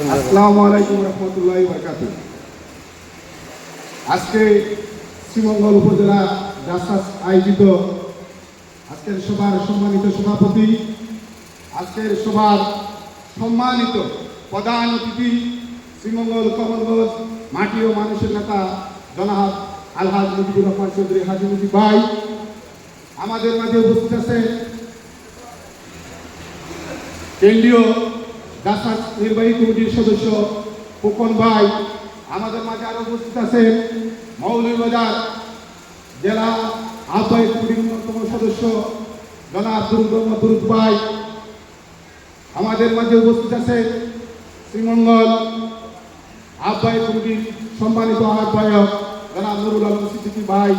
আসসালামু আলাইকুম রহমতুল্লাহ বরকাত আজকে শ্রীমঙ্গল উপজেলা জাসাস আয়োজিত আজকের সভার সম্মানিত সভাপতি, আজকের সভার সম্মানিত প্রধান অতিথি শ্রীমঙ্গল কমলগঞ্জ মাটি ও মানুষের নেতা জনাব আলহাজ মুজিবুর রহমান চৌধুরী হাজি মুজিব ভাই। আমাদের মাঝে উপস্থিত আছেন কেন্দ্রীয় জাসাস নির্বাহী কমিটির সদস্য ফুকন ভাই, আমাদের মাঝে আরও উপস্থিত আছেন মৌলভীবাজার জেলা আহ্বায়ক অন্যতম সদস্য জনাব দুর্গম দুরুদ ভাই, আমাদের মাঝে উপস্থিত আছেন শ্রীমঙ্গল আহ্বায়ক কমিটির সম্মানিত আহ্বায়ক জনাব নুরুল আলম সিদ্দিকী ভাই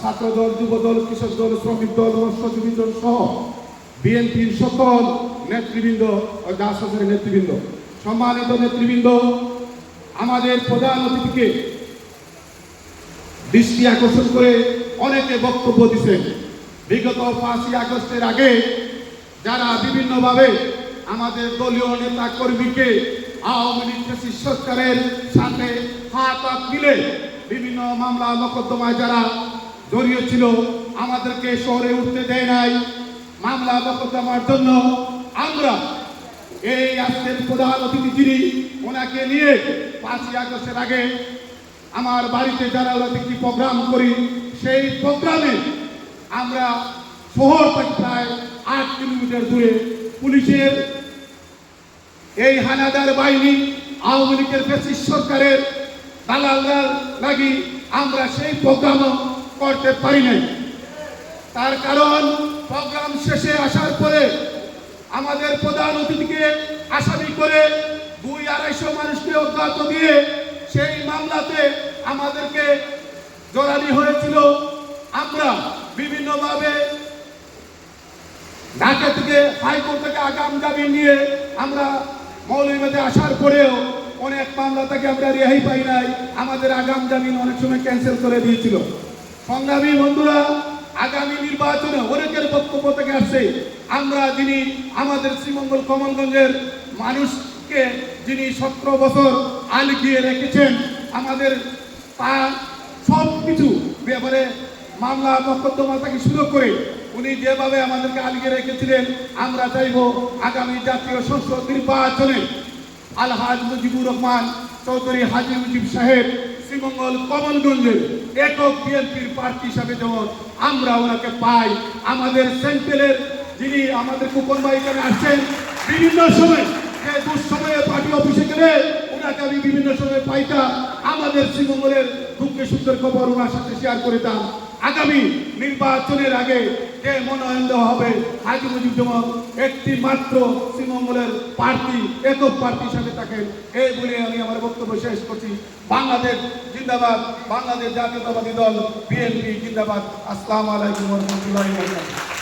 ছাত্র দল যুব কৃষক দল শ্রমিক দল মৎস্যজীবী দল সহ বিএনপির সকল নেতৃবৃন্দ ও জাসদের নেতৃবৃন্দ, সম্মানিত নেতৃবৃন্দ, আমাদের প্রধান অতিথিকে দৃষ্টি আকর্ষণ করে অনেকে বক্তব্য দিচ্ছেন বিগত পাঁচই আগস্টের আগে যারা বিভিন্নভাবে আমাদের দলীয় নেতা কর্মীকে আওয়ামী লীগ সরকারের সাথে হাত হাত মিলে বিভিন্ন মামলা মোকদ্দমায় যারা জড়িয়ে ছিল, আমাদেরকে শহরে উঠতে দেয় নাই। মামলা মোকদ্দমার জন্য আমরা এই আজকের প্রধান অতিথি যিনি, ওনাকে নিয়ে পাঁচই আগস্টের আগে আমার বাড়িতে যারা ওরা একটি প্রোগ্রাম করি। সেই প্রোগ্রামে আমরা শহর থেকে প্রায় আট কিলোমিটার দূরে পুলিশের এই হানাদার বাহিনী, আওয়ামী লীগের ফেসিস সরকারের দালালদার লাগি আমরা সেই প্রোগ্রামও করতে পারি নাই। তার কারণ প্রোগ্রাম শেষে আসার পরে আমাদের প্রধান অতিথিকে আসামি করে দুই আড়াইশো মানুষকে অজ্ঞাত দিয়ে সেই মামলাতে আমাদেরকে জড়ানি হয়েছিল। আমরা বিভিন্নভাবে ঢাকা থেকে হাইকোর্ট থেকে আগাম জামিন নিয়ে আমরা মৌলভীবাদে আসার পরেও অনেক মামলা থেকে আমরা রেহাই পাই নাই। আমাদের আগাম জামিন অনেক সময় ক্যান্সেল করে দিয়েছিল। সংগ্রামী বন্ধুরা আগামী নির্বাচনে অনেকের বক্তব্য থেকে আসছে, আমরা যিনি আমাদের শ্রীমঙ্গল কমলগঞ্জের মানুষকে যিনি সতেরো বছর আলগিয়ে রেখেছেন, আমাদের তা সব কিছু ব্যাপারে মামলা মোকদ্দমা থেকে শুরু করে উনি যেভাবে আমাদেরকে আলিয়ে রেখেছিলেন, আমরা চাইব আগামী জাতীয় সংসদ নির্বাচনে আলহাজ মুজিবুর রহমান চৌধুরী হাজি মুজিব সাহেব শ্রীমঙ্গল কমলগঞ্জের একক বিএনপির প্রার্থী হিসাবে যেমন আমরা ওনাকে পাই, আমাদের সেন্ট্রেলের যিনি আমাদের কুপন ভাই আসছেন, বিভিন্ন সময় যে দুঃসময়ে পার্টি অফিসে গেলে ওনাকে আমি বিভিন্ন সময় পাইতাম। আমাদের শ্রীমঙ্গলের দুঃখে সুন্দর খবর ওনার সাথে শেয়ার করতাম আগামী নির্বাচনের আগে কে মনোনয়ন দেওয়া হবে? হাজি মুজিব যেমন একটি মাত্র শ্রীমঙ্গলের পার্টি একক প্রার্থী হিসাবে থাকেন এই বলে আমি আমার বক্তব্য শেষ করছি। বাংলাদেশ জিন্দাবাদ, বাংলাদেশ জাতীয়তাবাদী দল, বিএনপি জিন্দাবাদ। আসসালামু আলাইকুম রহমতুল্লাহ